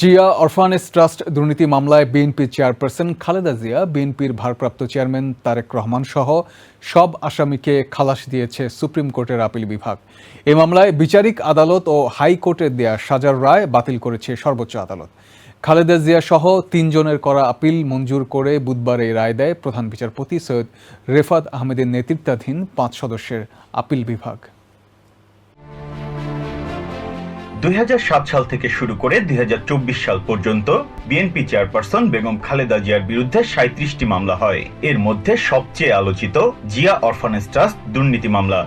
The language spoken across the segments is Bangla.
জিয়া অরফানেস ট্রাস্ট দুর্নীতি মামলায় বিএনপি চেয়ারপারসন খালেদা জিয়া, বিএনপির ভারপ্রাপ্ত চেয়ারম্যান তারেক রহমান সহ সব আসামিকে খালাস দিয়েছে সুপ্রিম কোর্টের আপিল বিভাগ। এই মামলায় বিচারিক আদালত ও হাইকোর্টের দেয়া সাজার রায় বাতিল করেছে সর্বোচ্চ আদালত। খালেদা জিয়া সহ তিনজনের করা আপিল মঞ্জুর করে বুধবার এই রায় দেয় প্রধান বিচারপতি সৈয়দ রেফাত আহমেদের নেতৃত্বাধীন পাঁচ সদস্যের আপিল বিভাগ। দুই হাজার সাত সাল থেকে শুরু করে দুই হাজার চব্বিশ সাল পর্যন্ত বিএনপি চেয়ারপারসন বেগম খালেদা জিয়ার বিরুদ্ধে সাঁত্রিশটি মামলা হয়। এর মধ্যে সবচেয়ে আলোচিত জিয়া অরফানেজ ট্রাস্ট দুর্নীতি মামলা।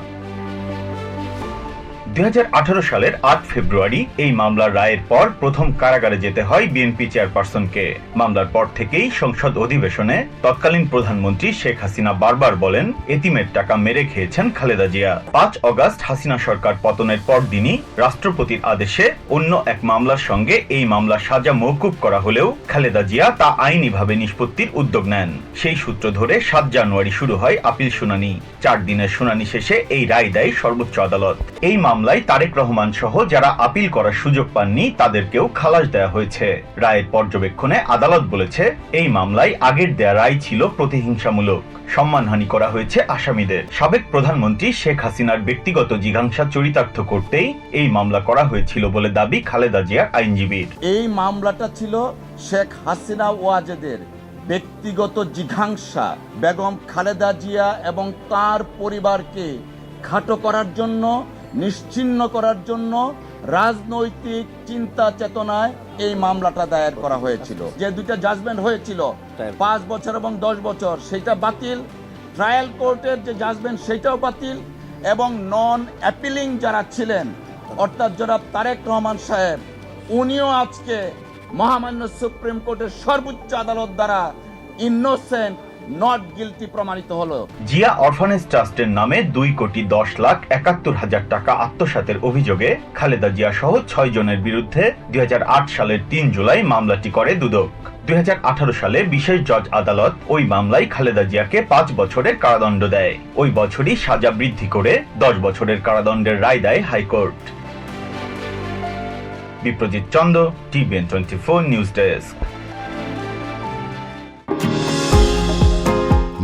দুই হাজার আঠারো সালের আট ফেব্রুয়ারি এই মামলার রায়ের পর প্রথম কারাগারে যেতে হয় বিএনপি চেয়ারপারসনকে। মামলার পর থেকেই সংসদ অধিবেশনে তৎকালীন প্রধানমন্ত্রী শেখ হাসিনা বারবার বলেন, এতিমের টাকা মেরে খেয়েছেন খালেদা জিয়া। পাঁচ অগাস্ট হাসিনা সরকার পতনের পর দিনই রাষ্ট্রপতির আদেশে অন্য এক মামলার সঙ্গে এই মামলার সাজা মৌকুব করা হলেও খালেদা জিয়া তা আইনিভাবে নিষ্পত্তির উদ্যোগ নেন। সেই সূত্র ধরে সাত জানুয়ারি শুরু হয় আপিল শুনানি। চার দিনের শুনানি শেষে এই রায় দেয় সর্বোচ্চ আদালত। এই মামলায় তারেক রহমান সহ যারা আপিল করার সুযোগ পাননি, তাদেরকেও খালাস দেওয়া হয়েছে। রায়ের পর্যবেক্ষণে আদালত বলেছে, এই মামলায় আগের দেয়া রায় ছিল প্রতিহিংসামূলক। সম্মানহানি করা হয়েছে আসামিদের। সাবেক প্রধানমন্ত্রী শেখ হাসিনার ব্যক্তিগত জিঘাংসা চরিতার্থ করতেই এই মামলা করা হয়েছিল বলে দাবি খালেদা জিয়ার আইনজীবীর। এই মামলাটা ছিল শেখ হাসিনা ওয়াজেদের ব্যক্তিগত জিঘাংসা বেগম খালেদা জিয়া এবং তার পরিবারকে খাটো করার জন্য নিশ্চিহ্ন করার জন্য রাজনৈতিক চিন্তা চেতনায় এই মামলাটা দায়ের করা হয়েছিল। যে দুইটা জাজমেন্ট হয়েছিল পাঁচ বছর এবং দশ বছর সেটা বাতিল। ট্রায়াল কোর্টের যে জাজমেন্ট সেটাও বাতিল এবং নন অ্যাপিলিং যারা ছিলেন অর্থাৎ জনাব তারেক রহমান সাহেব উনিও আজকে মহামান্য সুপ্রিম কোর্টের সর্বোচ্চ আদালত দ্বারা ইনোসেন্ট নট গিলটি প্রমাণিত হলো। জিয়া অরফানেজ ট্রাস্টের নামে দুই কোটি দশ লাখ একাত্তর হাজার টাকা আত্মসাতের অভিযোগে খালেদা জিয়া সহ ছয় জনের বিরুদ্ধে দুই সালের তিন জুলাই মামলাটি করে দুদক। দুই সালে বিশেষ জজ আদালত ওই মামলায় খালেদা জিয়াকে পাঁচ বছরের কারাদণ্ড দেয়। ওই বছরই সাজা বৃদ্ধি করে দশ বছরের কারাদণ্ডের রায় দেয় high court. Biprajit Chanda, TVN twenty four news desk.